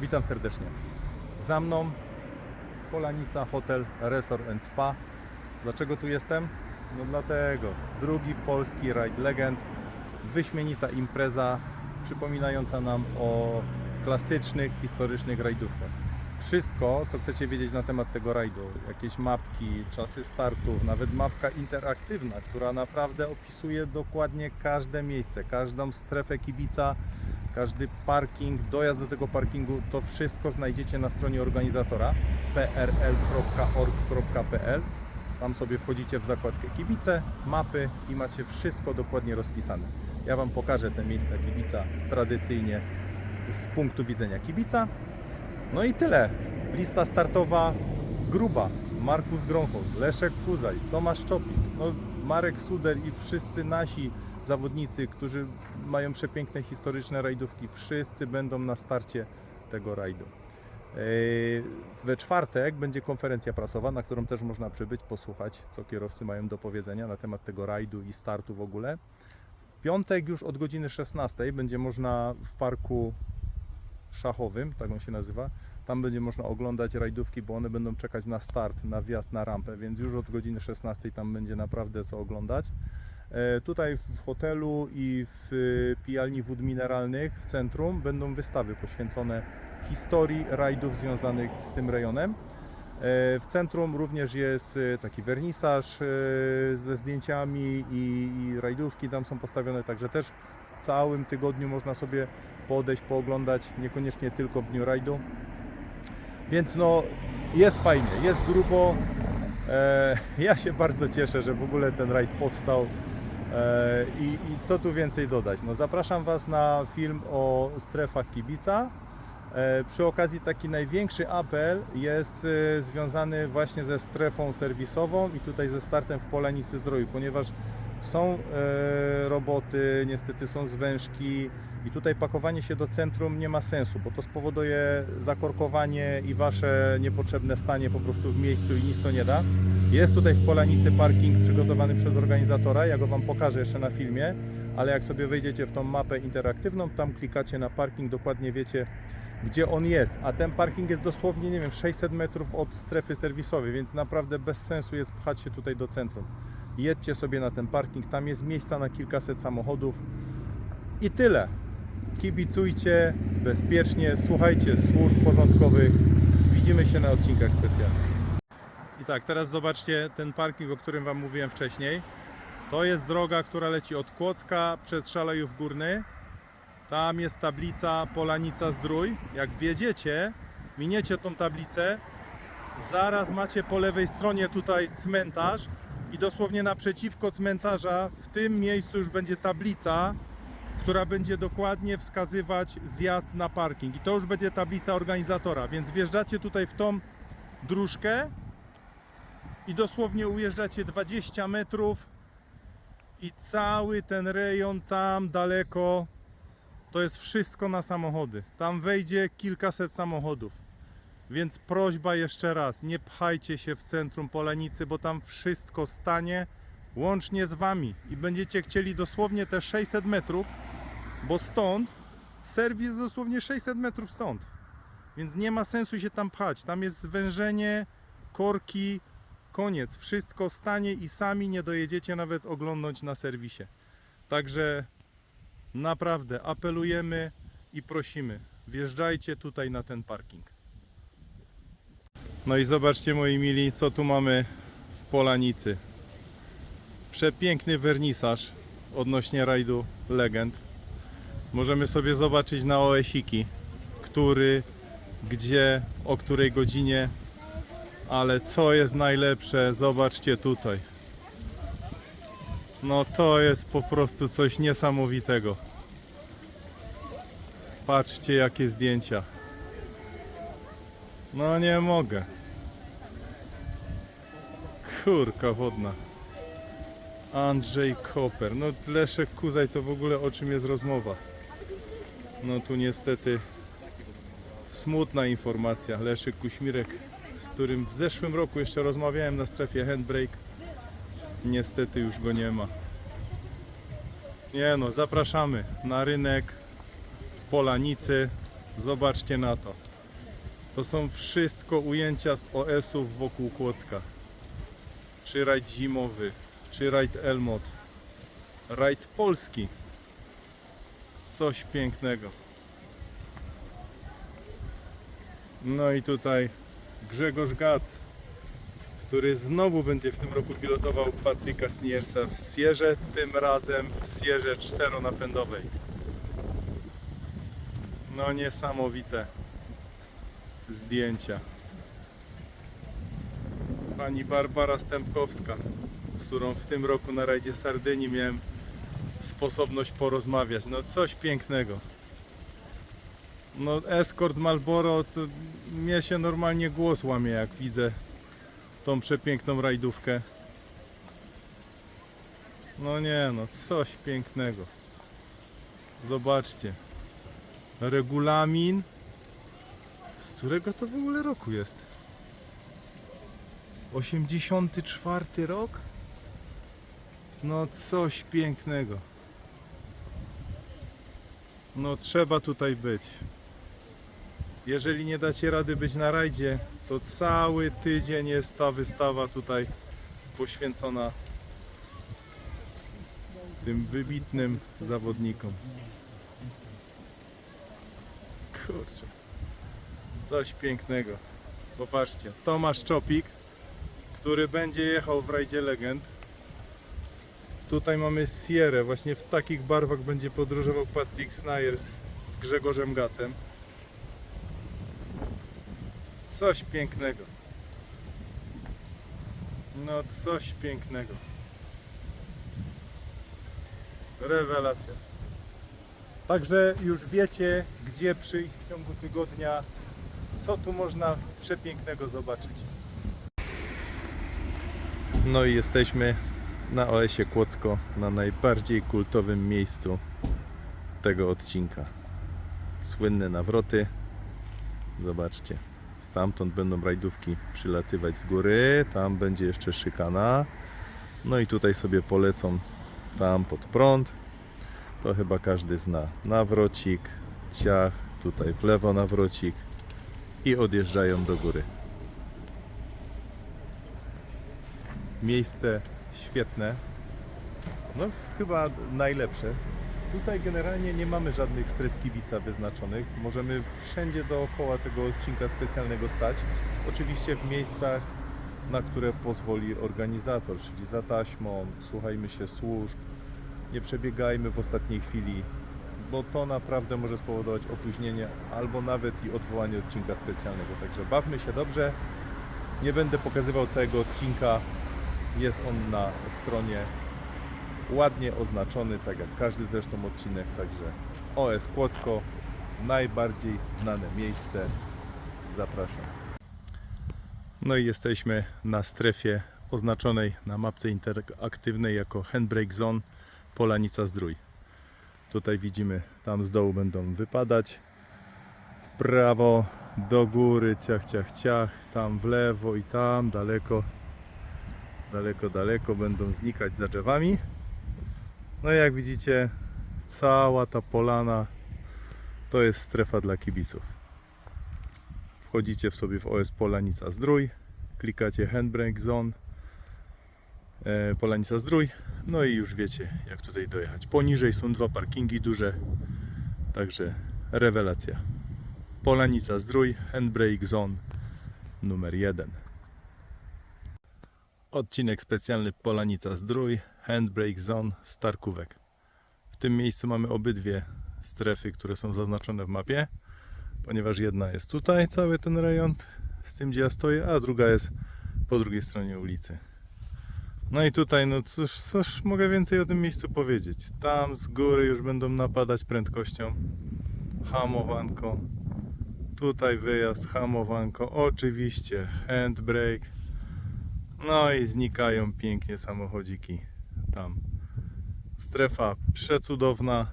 Witam serdecznie. Za mną Polanica Hotel Resort and Spa. Dlaczego tu jestem? No dlatego. Drugi polski Ride Legend. Wyśmienita impreza przypominająca nam o klasycznych, historycznych rajdówkach. Wszystko, co chcecie wiedzieć na temat tego rajdu, jakieś mapki, czasy startów, nawet mapka interaktywna, która naprawdę opisuje dokładnie każde miejsce, każdą strefę kibica, każdy parking, dojazd do tego parkingu, to wszystko znajdziecie na stronie organizatora prl.org.pl. Tam sobie wchodzicie w zakładkę kibice, mapy i macie wszystko dokładnie rozpisane. Ja Wam pokażę te miejsca kibica tradycyjnie z punktu widzenia kibica. No i tyle. Lista startowa gruba. Markus Gronhold, Leszek Kuzaj, Tomasz Czopik, no Marek Suder i wszyscy nasi zawodnicy, którzy mają przepiękne historyczne rajdówki, wszyscy będą na starcie tego rajdu. Yy, We czwartek będzie konferencja prasowa, na którą też można przybyć, posłuchać, co kierowcy mają do powiedzenia na temat tego rajdu i startu w ogóle. W piątek już od godziny 16 będzie można w parku szachowym, tak on się nazywa. Tam będzie można oglądać rajdówki, bo one będą czekać na start, na wjazd na rampę, więc już od godziny 16 tam będzie naprawdę co oglądać. E, Tutaj w hotelu i w e, pijalni wód mineralnych w centrum będą wystawy poświęcone historii rajdów związanych z tym rejonem. E, W centrum również jest taki wernisaż ze zdjęciami i, i rajdówki tam są postawione, także też w całym tygodniu można sobie podejść, pooglądać, niekoniecznie tylko w dniu rajdu. Więc no, jest fajnie, jest grubo. E, ja się bardzo cieszę, że w ogóle ten rajd powstał. E, i, I co tu więcej dodać? No, zapraszam Was na film o strefach kibica. E, przy okazji taki największy apel jest e, związany właśnie ze strefą serwisową i tutaj ze startem w Polanicy Zdroju, ponieważ są e, roboty, niestety są zwężki i tutaj pakowanie się do centrum nie ma sensu, bo to spowoduje zakorkowanie i Wasze niepotrzebne stanie po prostu w miejscu i nic to nie da. Jest tutaj w Polanicy parking przygotowany przez organizatora, ja go Wam pokażę jeszcze na filmie, ale jak sobie wejdziecie w tą mapę interaktywną, tam klikacie na parking, dokładnie wiecie gdzie on jest, a ten parking jest dosłownie, nie wiem, 600 metrów od strefy serwisowej, więc naprawdę bez sensu jest pchać się tutaj do centrum. Jedźcie sobie na ten parking, tam jest miejsca na kilkaset samochodów i tyle. Kibicujcie bezpiecznie, słuchajcie służb porządkowych. Widzimy się na odcinkach specjalnych. I tak, teraz zobaczcie ten parking, o którym Wam mówiłem wcześniej. To jest droga, która leci od Kłodzka przez Szalejów Górny. Tam jest tablica Polanica Zdrój. Jak wjedziecie, miniecie tą tablicę, zaraz macie po lewej stronie tutaj cmentarz i dosłownie naprzeciwko cmentarza w tym miejscu już będzie tablica, która będzie dokładnie wskazywać zjazd na parking. I to już będzie tablica organizatora, więc wjeżdżacie tutaj w tą dróżkę i dosłownie ujeżdżacie 20 metrów i cały ten rejon tam daleko to jest wszystko na samochody. Tam wejdzie kilkaset samochodów. Więc prośba jeszcze raz, nie pchajcie się w centrum Polanicy, bo tam wszystko stanie łącznie z wami i będziecie chcieli dosłownie te 600 metrów, bo stąd serwis dosłownie 600 metrów stąd. Więc nie ma sensu się tam pchać. Tam jest zwężenie, korki, koniec. Wszystko stanie i sami nie dojedziecie nawet oglądać na serwisie. Także Naprawdę apelujemy i prosimy, wjeżdżajcie tutaj na ten parking. No i zobaczcie moi mili, co tu mamy w Polanicy. Przepiękny wernisaż odnośnie rajdu Legend. Możemy sobie zobaczyć na OS-iki, który, gdzie, o której godzinie. Ale co jest najlepsze, zobaczcie tutaj. No to jest po prostu coś niesamowitego. Patrzcie jakie zdjęcia. No nie mogę. Kurka wodna. Andrzej Koper. No Leszek Kuzaj to w ogóle o czym jest rozmowa. No tu niestety smutna informacja. Leszek Kuśmirek, z którym w zeszłym roku jeszcze rozmawiałem na strefie Handbrake. Niestety już go nie ma. Nie no, zapraszamy na rynek w Polanicy. Zobaczcie na to. To są wszystko ujęcia z OS-ów wokół Kłodzka. Czy rajd zimowy, czy rajd Elmot, rajd polski. Coś pięknego. No i tutaj Grzegorz Gac, który znowu będzie w tym roku pilotował Patryka Sniersa w Sierze, tym razem w Sierze czteronapędowej. No niesamowite zdjęcia. Pani Barbara Stępkowska, z którą w tym roku na rajdzie Sardynii miałem sposobność porozmawiać. No coś pięknego. No Escort Malboro, to mnie się normalnie głos łamie jak widzę tą przepiękną rajdówkę. No nie no, coś pięknego. Zobaczcie. Regulamin. Z którego to w ogóle roku jest? 84 rok? No coś pięknego. No trzeba tutaj być. Jeżeli nie dacie rady być na rajdzie, to cały tydzień jest ta wystawa tutaj poświęcona tym wybitnym zawodnikom. Kurczę. Coś pięknego. Popatrzcie, Tomasz Czopik, który będzie jechał w rajdzie legend. Tutaj mamy Sierę, właśnie w takich barwach będzie podróżował Patrick Snyders z Grzegorzem Gacem. Coś pięknego. No coś pięknego. Rewelacja. Także już wiecie, gdzie przyjść w ciągu tygodnia, co tu można przepięknego zobaczyć. No i jesteśmy na OS-ie Kłodzko, na najbardziej kultowym miejscu tego odcinka. Słynne nawroty. Zobaczcie, stamtąd będą rajdówki przylatywać z góry, tam będzie jeszcze szykana. No i tutaj sobie polecą tam pod prąd. To chyba każdy zna. Nawrocik, ciach, tutaj w lewo nawrocik i odjeżdżają do góry. Miejsce świetne. No chyba najlepsze. Tutaj generalnie nie mamy żadnych stref kibica wyznaczonych. Możemy wszędzie dookoła tego odcinka specjalnego stać. Oczywiście w miejscach, na które pozwoli organizator, czyli za taśmą, słuchajmy się służb, nie przebiegajmy w ostatniej chwili, bo to naprawdę może spowodować opóźnienie albo nawet i odwołanie odcinka specjalnego. Także bawmy się dobrze. Nie będę pokazywał całego odcinka. Jest on na stronie ładnie oznaczony, tak jak każdy zresztą odcinek. Także OS Kłodzko, najbardziej znane miejsce. Zapraszam. No i jesteśmy na strefie oznaczonej na mapce interaktywnej jako Handbrake Zone Polanica Zdrój. Tutaj widzimy, tam z dołu będą wypadać. W prawo, do góry, ciach, ciach, ciach. Tam w lewo i tam, daleko, daleko, daleko będą znikać za drzewami. No i jak widzicie, cała ta polana to jest strefa dla kibiców. Wchodzicie w sobie w OS Polanica Zdrój, klikacie Handbrake Zone, Polanica Zdrój, no i już wiecie jak tutaj dojechać. Poniżej są dwa parkingi duże, także rewelacja. Polanica Zdrój, Handbrake Zone numer 1. Odcinek specjalny Polanica Zdrój, Handbrake Zone Starkówek. W tym miejscu mamy obydwie strefy, które są zaznaczone w mapie, ponieważ jedna jest tutaj, cały ten rejon, z tym gdzie ja stoję, a druga jest po drugiej stronie ulicy. No i tutaj, no cóż, cóż mogę więcej o tym miejscu powiedzieć. Tam z góry już będą napadać prędkością. Hamowanko. Tutaj wyjazd, hamowanko. Oczywiście handbrake. No i znikają pięknie samochodziki tam. Strefa przecudowna.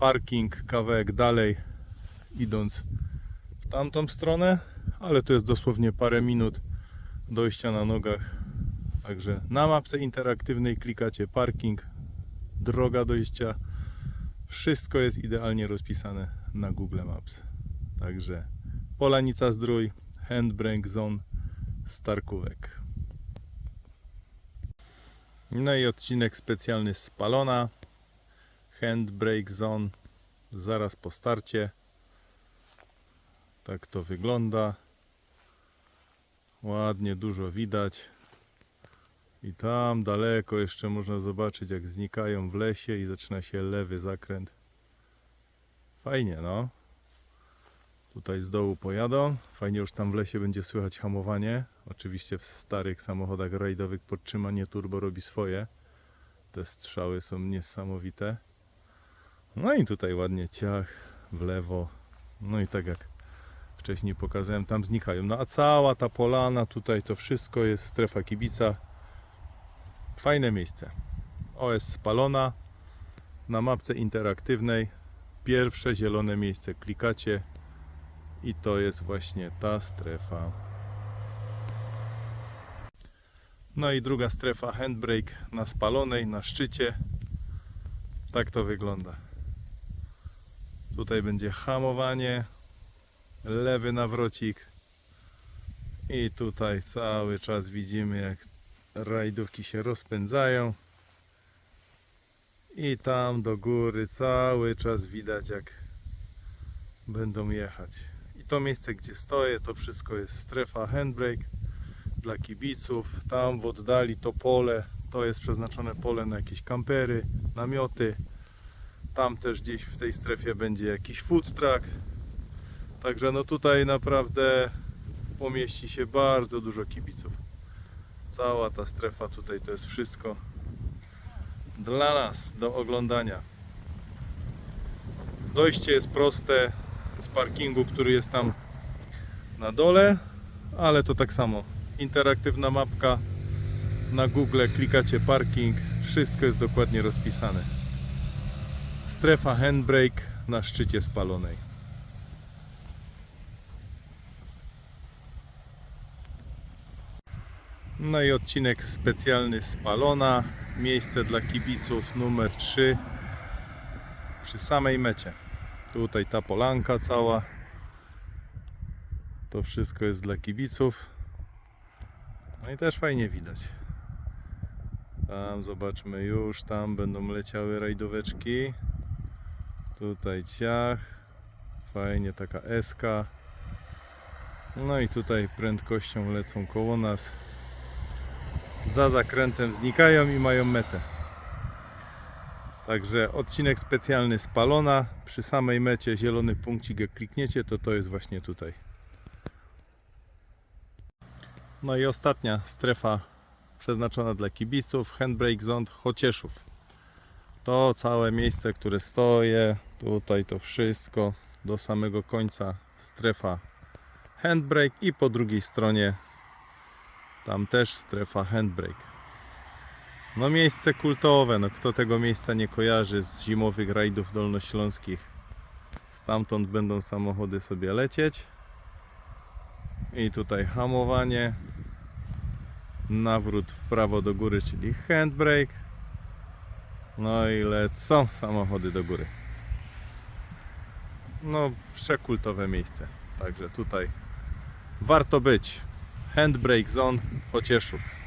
Parking kawałek dalej, idąc w tamtą stronę, ale to jest dosłownie parę minut dojścia na nogach. Także na mapce interaktywnej klikacie parking, droga dojścia. Wszystko jest idealnie rozpisane na Google Maps. Także Polanica Zdrój, Handbrake Zone Starkówek. No i odcinek specjalny z Palona, Handbrake Zone, zaraz po starcie. Tak to wygląda. Ładnie dużo widać. I tam daleko jeszcze można zobaczyć jak znikają w lesie i zaczyna się lewy zakręt. Fajnie no. Tutaj z dołu pojadą. Fajnie już tam w lesie będzie słychać hamowanie. Oczywiście w starych samochodach rajdowych podtrzymanie turbo robi swoje. Te strzały są niesamowite. No i tutaj ładnie ciach w lewo. No i tak jak wcześniej pokazałem, tam znikają. No a cała ta polana tutaj to wszystko jest strefa kibica. Fajne miejsce. OS spalona na mapce interaktywnej. Pierwsze zielone miejsce klikacie i to jest właśnie ta strefa. No i druga strefa handbrake na spalonej, na szczycie. Tak to wygląda. Tutaj będzie hamowanie, lewy nawrocik i tutaj cały czas widzimy jak rajdówki się rozpędzają i tam do góry cały czas widać jak będą jechać. I to miejsce gdzie stoję to wszystko jest strefa handbrake dla kibiców. Tam w oddali to pole, to jest przeznaczone pole na jakieś kampery, namioty. Tam też gdzieś w tej strefie będzie jakiś food truck. Także no tutaj naprawdę pomieści się bardzo dużo kibiców. Cała ta strefa tutaj to jest wszystko dla nas do oglądania. Dojście jest proste z parkingu, który jest tam na dole, ale to tak samo. Interaktywna mapka na Google, klikacie parking, wszystko jest dokładnie rozpisane. Strefa handbrake na szczycie spalonej. No i odcinek specjalny z Palona. Miejsce dla kibiców numer 3 przy samej mecie. Tutaj ta polanka cała. To wszystko jest dla kibiców. No i też fajnie widać. Tam zobaczmy już, tam będą leciały rajdóweczki. Tutaj ciach. Fajnie taka eska. No i tutaj prędkością lecą koło nas za zakrętem znikają i mają metę. Także odcinek specjalny z Palona. Przy samej mecie zielony punkcik jak klikniecie, to to jest właśnie tutaj. No i ostatnia strefa przeznaczona dla kibiców, Handbrake Zone Chocieszów. To całe miejsce, które stoję, tutaj to wszystko do samego końca strefa Handbrake i po drugiej stronie tam też strefa handbrake. No miejsce kultowe, no kto tego miejsca nie kojarzy z zimowych rajdów dolnośląskich. Stamtąd będą samochody sobie lecieć. I tutaj hamowanie. Nawrót w prawo do góry, czyli handbrake. No i lecą samochody do góry. No przekultowe miejsce. Także tutaj warto być. Handbrake Zone Chocieszów.